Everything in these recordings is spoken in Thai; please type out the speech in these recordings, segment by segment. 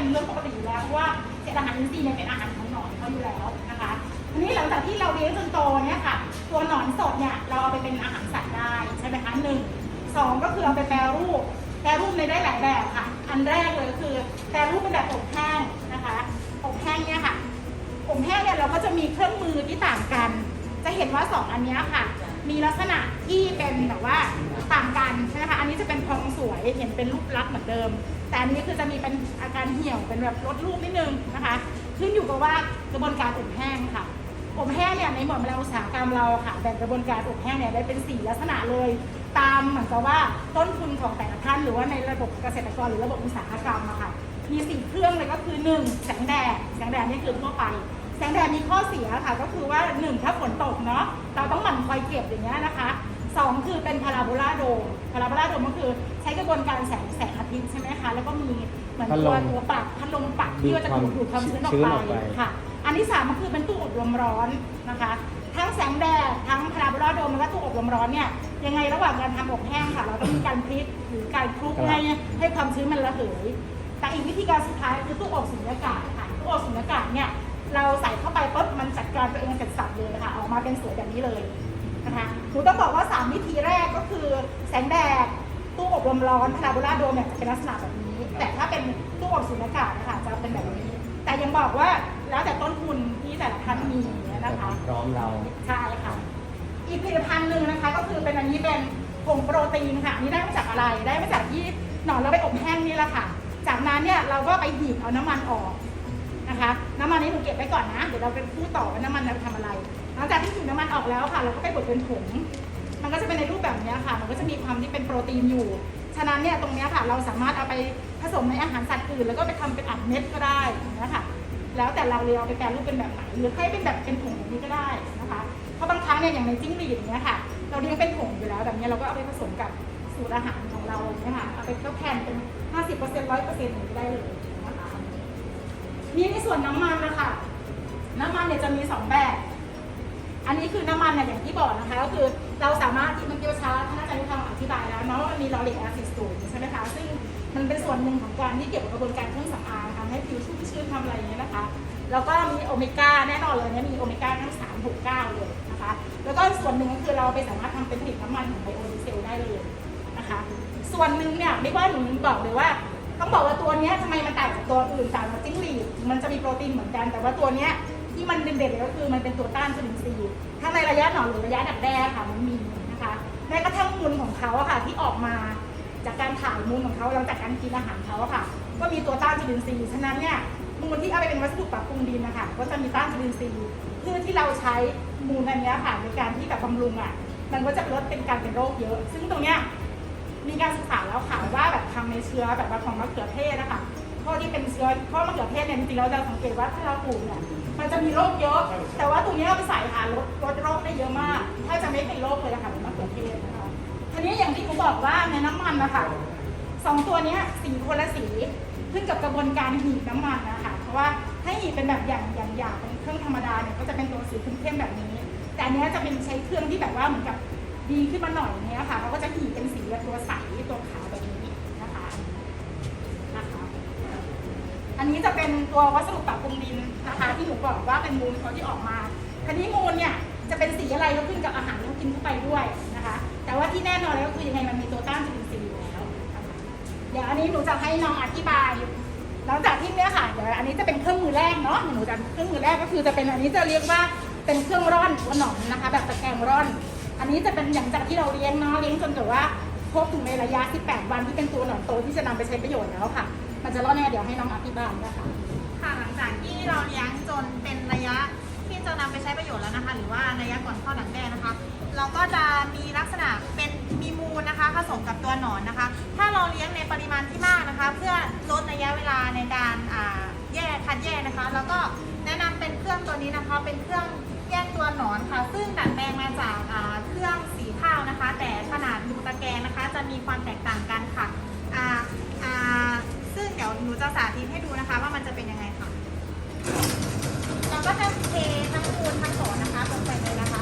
เป็นเรื่องปกติอยู่แล้วเพราะว่าเศษอาหารอินทรีย์เนี่ยเป็นอาหารของหนอนเขาอยู่แล้วนะคะทีนี้หลังจากที่เราเลี้ยงจนโตเนี่ยค่ะ ตัวหนอนสดเนี่ยเราเอาไปเป็นอาหารสัตว์ได้ใช่ไหมคะหนึ่งสองก็คือเอาไปแปรรูป แปรรูปในได้หลายแบบค่ะ อันแรกเลยคือ แปรรูปเป็นแบบอบแห้งนะคะอบแห้งเนี่ยค่ะผมแห้งเนี่ยเราก็จะมีเครื่องมือที่ต่างกัน จะเห็นว่าสองอันเนี้ยค่ะ มีลักษณะที่เป็นแบบว่าต่างกันใช่ไหมคะอันนี้จะเป็นพองสวยเห็นเป็นรูปลักษณ์เหมือนเดิม แต่อันนี้คือจะมีเป็นอาการเหี่ยวเป็นแบบลดรูปนิดนึงนะคะ ขึ้นอยู่กับว่ากระบวนการอบแห้งค่ะ อบแห้งเนี่ยในหมวดแมลงอุตสาหกรรมเราค่ะแบ่งกระบวนการอบแห้งเนี่ยได้เป็นสี่ลักษณะเลย ตามเหมือนกับว่าต้นทุนของแต่ละท่านหรือว่าในระบบเกษตรกรหรือระบบอุตสาหกรรมอะค่ะมีสี่เครื่องเลยก็คือหนึ่งแสงแดดแสงแดดนี่คือทั่วไป แสงแดดมีข้อเสียค่ะก็คือว่าหนึ่งถ้าฝนตกเนาะเราต้องหมั่นคอยเก็บอย่างเงี้ยนะคะ สองคือเป็นพาราโบลาโดมพาราโบลาโดมก็คือใช้กระบวนการแสงแสงอาทิตย์ใช่ไหมคะ แล้วก็มีเหมือนตัวตัวปัดพัดลมปัดที่ว่าจะดูดดูดความชื้นออกชื้นไปออกไปค่ะ อันที่สามก็คือเป็นตู้อบลมร้อนนะคะ ทั้งแสงแดดทั้งพาราโบลาโดมแล้วก็ตู้อบลมร้อนเนี่ยยังไงระหว่างการทำอบแห้งค่ะ เราต้องมีการพลิกหรือการคลุกให้ให้ความชื้นมันระเหยแต่อีกวิธีการสุดท้ายคือตู้อบสุญญากาศค่ะตู้อบสุญญากาศเนี่ยเราใส่เข้าไปปุ๊บมันจัดการตัวเองเสร็จสับเลยค่ะ ออกมาเป็นสวยแบบนี้เลย นะคะหนูต้องบอกว่า 3 วิธีแรกก็คือแสงแดด ตู้อบลมร้อนพาราโบลาโดมเนี่ยจะเป็นลักษณะแบบนี้ แต่ถ้าเป็นตู้อบสุญญากาศนะคะจะเป็นแบบนี้ แต่ยังบอกว่าแล้วแต่ต้นทุนที่แต่ละท่านมีนะคะ พร้อมเรา ใช่ค่ะ อีกผลิตภัณฑ์หนึ่งนะคะ ก็คือเป็นอันนี้เป็นผงโปรตีนค่ะอันนี้ได้มาจากอะไร ได้มาจากที่หนอนเราไปอบแห้งนี่แหละค่ะ จากนั้นเนี่ยเราก็ไปบีบเอาน้ำมันออก นะคะน้ำมันนี้หนูเก็บไว้ก่อนนะ เดี๋ยวเราไปพูดต่อว่าน้ำมันเราทำอะไร หลังจากที่บีบน้ำมันออกแล้วค่ะเราก็ไปบดเป็นผง มันก็จะเป็นในรูปแบบนี้ค่ะ มันก็จะมีความที่เป็นโปรตีนอยู่ ฉะนั้นเนี่ยตรงนี้ค่ะเราสามารถเอาไปผสมในอาหารสัตว์อื่น แล้วก็ไปทำเป็นอัดเม็ดก็ได้นะคะแล้วแต่เราเลยเอาไปแปรรูปเป็นแบบไหนหรือให้เป็นแบบเป็นผงแบบนี้ก็ได้นะคะเพราะบางครั้งเนี่ยอย่างในจิ้งหรีดอย่างเงี้ยค่ะ เราเลี้ยงเป็นผงอยู่แล้วแบบนี้เราก็เอาไปผสมกับสูตรอาหารของเราเนี่ยค่ะเอาไปทดแทนเป็น 50% 100%อย่างนี้ได้เลย นี่ในส่วนน้ำมันนะคะน้ำมันเนี่ยจะมีสองแบบ อันนี้คือน้ำมันเนี่ยอย่างที่บอกนะคะ ก็คือเราสามารถที่มื่อกี้ช้าท่านอาจารย์ทางอธิบายแล้วเนาะว่ามันมีลอเรกแอซิดสูงใช่ไหมคะซึ่งมันเป็นส่วนหนึ่งของการที่เกี่ยวกับกระบวนการเครื่องสำอางทำให้ผิวชุ่มชื้นทำอะไรอย่างเงี้ยนะคะ แล้วก็มีโอเมก้าแน่นอนเลยเนี่ยมีโอเมก้าทั้งสามหกเก้าเลยนะคะ แล้วก็ส่วนหนึ่งก็คือเราไปสามารถทำเป็นผลิตน้ำมันของไบโอดีเซลได้เลยนะคะ ส่วนหนึ่งเนี่ยไม่ว่าหนูบอกเลยว่า ต้องบอกว่าตัวเนี้ยทำไมมันต่างจากตัวอื่นต่างจากจิ้งหรีดมันจะมีโปรตีนเหมือนกัน แต่ว่าตัวเนี้ยที่มันเด่นๆเลยก็คือมันเป็นตัวต้านจุลินทรีย์ทั้งในระยะหนอนหรือระยะดักแด้ค่ะมันมีนะคะแม้กระทั่งมูลของเขาอะค่ะที่ออกมาจากการถ่ายมูลของเขาหลังจากการกินอาหารเขาอะค่ะ ก็มีตัวต้านจุลินทรีย์ฉะนั้นเนี่ยมูลที่เอาไปเป็นวัสดุปรับปรุงดินนะคะก็จะมีต้านจุลินทรีย์เพื่อที่เราใช้มูลอันนี้ค่ะในการที่แบบบำรุงอะมันก็จะลดเป็นการเป็นโรคเยอะ ซึ่งตรงเนี้ย มีการศึกษาแล้วค่ะว่าแบบทำในเชื้อแบบว่าของมะเขือเทศนะคะเพราะที่เป็นเชื้อเพราะมะเขือเทศเนี่ยจริงๆเราจะสังเกตว่าถ้าเราปลูกเนี่ยมันจะมีโรคเยอะ แต่ว่าตรงนี้เราไปใส่ค่ะลดลดโรคได้เยอะมาก ถ้าจะไม่เป็นโรคเลยนะคะเป็นมะเขือเทศนะคะทีนี้อย่างที่เขาบอกว่าในน้ำมันนะคะสองตัวนี้สีคนละสีขึ้นกับกระบวนการหีบน้ำมันนะคะเพราะว่าถ้าหีบเป็นแบบอย่างอย่างหยาบเป็นเครื่องธรรมดาเนี่ยก็จะเป็นตัวสีเข้มๆแบบนี้ แต่อันเนี้ยจะเป็นใช้เครื่องที่แบบว่าเหมือนกับ ดีขึ้นมาหน่อยเนี้ยค่ะเขาก็จะหีเป็นสีตัวใสตัวขาวแบบนี้นะคะนะคะ อันนี้จะเป็นตัววัสดุปรับปรุงดินนะคะ ที่หนูบอกว่าเป็นมูลเขาที่ออกมาทีนี้มูลเนี่ยจะเป็นสีอะไรก็ขึ้นกับอาหารที่เรากินเข้าไปด้วยนะคะ แต่ว่าที่แน่นอนแล้วก็คือยังไงมันมีตัวต้านจุลินทรีย์อยู่แล้วนะคะเดี๋ยวอันนี้หนูจะให้น้องอธิบายหลังจากที่เนี้ยค่ะเดี๋ยวอันนี้จะเป็นเครื่องมือแรกเนาะหนูจะเครื่องมือแรกก็คือจะเป็นอันนี้จะเรียกว่าเป็นเครื่องร่อนหัวหนอนนะคะ แบบตะแกรงร่อน อันนี้จะเป็นอย่างจากที่เราเลี้ยงเนาะเลี้ยงจนแบบว่าครบถึงในระยะ 18 วันที่เป็นตัวหนอนโตที่จะนำไปใช้ประโยชน์แล้วค่ะ มันจะรอนยังไงเดี๋ยวให้น้องอธิบายนะคะค่ะหลังจากที่เราเลี้ยงจนเป็นระยะที่จะนำไปใช้ประโยชน์แล้วนะคะ หรือว่าระยะก่อนข้าดักแด้นะคะ เราก็จะมีลักษณะเป็นมีมูลนะคะผสมกับตัวหนอนนะคะ ถ้าเราเลี้ยงในปริมาณที่มากนะคะ เพื่อลดระยะเวลาในการอ่าแยกคัดแยกนะคะ แล้วก็แนะนำเป็นเครื่องตัวนี้นะคะเป็นเครื่อง จะมีความแตกต่างกันค่ะซึ่งเดี๋ยวหนูจะสาธิตให้ดูนะคะ ว่ามันจะเป็นยังไงค่ะ เราก็จะเททั้งมูลทั้งโสนนะคะลงไปเลยนะคะ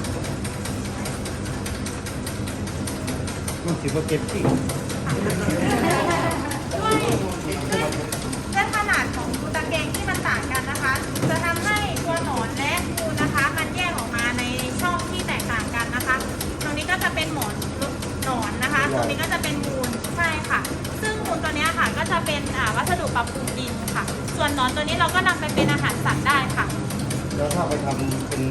มันถือว่าเก็บที่ด้วยด้วยขนาดของตูตะเกงที่มันต่างกันนะคะ จะทำให้ตัวหนอนและงูนะคะ มันแยกออกมาในช่องที่แตกต่างกันนะคะ ตรงนี้ก็จะเป็นหมอน ตัวนี้ก็จะเป็นมูลใช่ค่ะ ซึ่งมูลตัวนี้ค่ะก็จะเป็นวัสดุปรับปรุงดินค่ะ ส่วนหนอนตัวนี้เราก็นำไปเป็นอาหารสัตว์ได้ค่ะ แล้วถ้าไปทำเป็น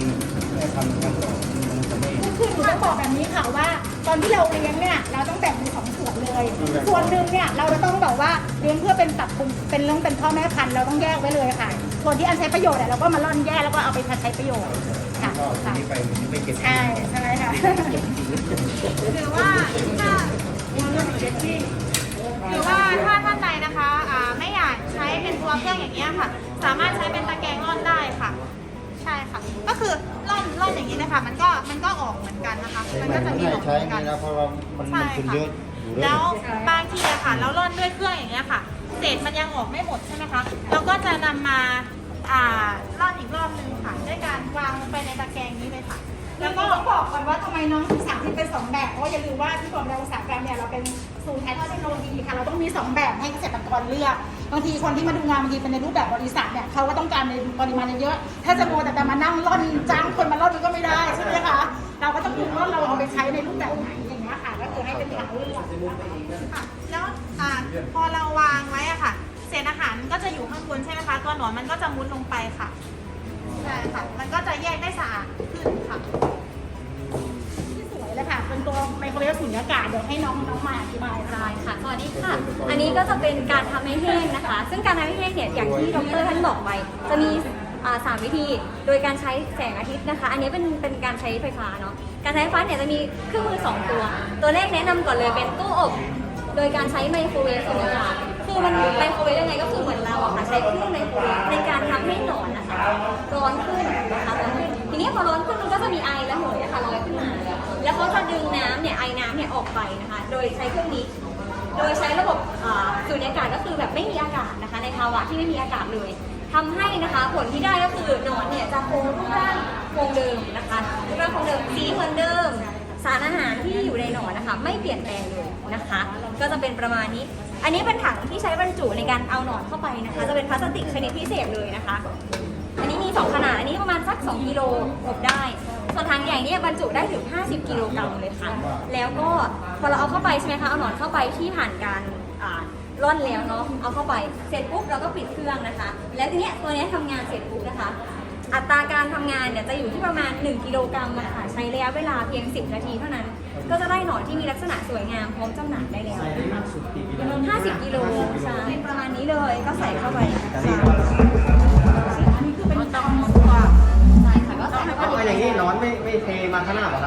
แม่ทำกันต่อมันจะไม่ก็คือหนูต้องบอกแบบนี้ค่ะว่า ตอนที่เราเลี้ยงเนี่ยเราต้องแบ่งเป็นสองส่วนเลย ส่วนหนึ่งเนี่ยเราจะต้องบอกว่าเลี้ยงเพื่อเป็นปรับปรุงเป็นเรื่องเป็นพ่อแม่พันธุ์เราต้องแยกไว้เลยค่ะ ส่วนที่อันใช้ประโยชน์เนี่ยเราก็มาล่อนแยกแล้วก็เอาไปใช้ประโยชน์ก็ทีนี้ไปไม่เก็บใช่ใช่ค่ะ หรือว่า หรือว่าถ้าท่านใดนะคะอ่าไม่อยากใช้เป็นตัวเครื่องอย่างนี้ยค่ะ สามารถใช้เป็นตะแกรงร่อนได้ค่ะ ใช่ค่ะ ก็คือร่อนร่อนอย่างนี้นะคะ มันก็มันก็ออกเหมือนกันนะคะใช้มันไหมก็จะมันมีไม่ออกใช้เหมือนไงกันนะเพราะเรามันมันคุณเยอะอยู่เรื่แล้อวยบางทีอะค่ะเราร่อนด้วยเครื่องอย่างเงี้ยค่ะ เศษมันยังออกไม่หมดใช่ไหมคะเราก็จะนำมาอ่าร่อนอีกรอบนึงค่ะ ด้วยการวางลงไปในตะแกรงนี้เลยค่ะ แล้วก็บอกก่อนว่าทำไมน้องถึงสั่งที่เป็นสองแบบเพราะอย่าลืมว่าที่กรมเราอุตสาหกรรมเนี่ยเราเป็นศูนย์ถ่ายทอดเทคโนโลยีค่ะเราต้องมีสองแบบให้เกษตรกรเลือกบางทีคนที่มาดูงานบางทีเป็นในรูปแบบบริษัทเนี่ยเขาก็ต้องการในปริมาณเยอะๆถ้าจะโมวแต่แต่มานั่งร่อนจ้างคนมาร่อนมันก็ไม่ได้ใช่ไหมคะเราก็ต้องดูว่าเราเอาไปใช้ในรูปแบบไหนอย่างเงี้ยค่ะก็คือให้เป็นทางเลือกคะค่ะแล้วอ่าพอเราวางไว้อะค่ะ เศษอาหารมันก็จะอยู่ข้างบนใช่ไหมคะตัวหนอนมันก็จะมุดลงไปค่ะใช่ค่ะมันก็จะแยกได้สะอาดขึ้นค่ะ ตัวไมโครเวฟสุญญากาศเดี๋ยวให้น้องน้องมาอธิบายค่ะ ได้ค่ะสวัสดีค่ะ อันนี้ก็จะเป็นการทำให้แห้งนะคะ ซึ่งการทำให้แห้งเนี่ยอย่างที่ดรท่านบอกไปจะมีอ่าสามวิธี โดยการใช้แสงอาทิตย์นะคะ อันนี้เป็นเป็นการใช้ไฟฟ้าเนาะ การใช้ไฟฟ้าเนี่ยจะมีเครื่องมือสองตัว ตัวแรกแนะนำก่อนเลยเป็นตู้อบ โดยการใช้ไมโครเวฟสุญญากาศ คือมันไมโครเวฟยังไงก็คือเหมือนเราอะค่ะใช้เครื่องไมโครเวฟในการทำให้หนอนนะคะร้อนขึ้นนะคะร้อนขึ้น ทีนี้พอร้อนขึ้นมันก็จะมีไอและหมวย แล้วเขาจะดึงน้ำเนี่ยไอ้น้ำเนี่ยออกไปนะคะ โดยใช้เครื่องนี้ โดยใช้ระบบอ่าสูญญากาศก็คือแบบไม่มีอากาศนะคะ ในภาวะที่ไม่มีอากาศเลยทำให้นะคะผลที่ได้ก็คือหนอนเนี่ยจะคงรูปร่างคงเดิมนะคะรูปร่างคงเดิมสีเหมือนเดิม สารอาหารที่อยู่ในหนอนนะคะ ไม่เปลี่ยนแปลงเลยนะคะ ก็จะเป็นประมาณนี้ อันนี้เป็นถังที่ใช้บรรจุในการเอาหนอนเข้าไปนะคะ จะเป็นพลาสติกชนิดพิเศษเลยนะคะ อันนี้มี 2 ขนาด อันนี้ประมาณสัก 2 กิโลอบได้ ส่วนถังใหญ่เนี่ยบรรจุได้ถึง 50 กิโลกรัมเลยค่ะ แล้วก็พอเราเอาเข้าไปใช่ไหมคะเอาหนอนเข้าไปที่ผ่านการอ่าร่อนแล้วเนาะเอาเข้าไปเสร็จปุ๊บเราก็ปิดเครื่องนะคะ แล้วทีเนี้ยตัวนี้ยทำงานเสร็จปุ๊บนะคะ อัตราการทำงานเนี่ยจะอยู่ที่ประมาณ 1 กิโลกรัมค่ะใช้ระยะเวลาเพียง 10 นาทีเท่านั้น ก็จะได้หนอนที่มีลักษณะสวยงามพร้อมจำหน่ายได้แล้ว50 กิโลใช่ประมาณนี้เลยก็ใส่เข้าไปใช่อันนี้คือเป็นตอง ไม่ไม่เทมาข้างหน้าหรอครับ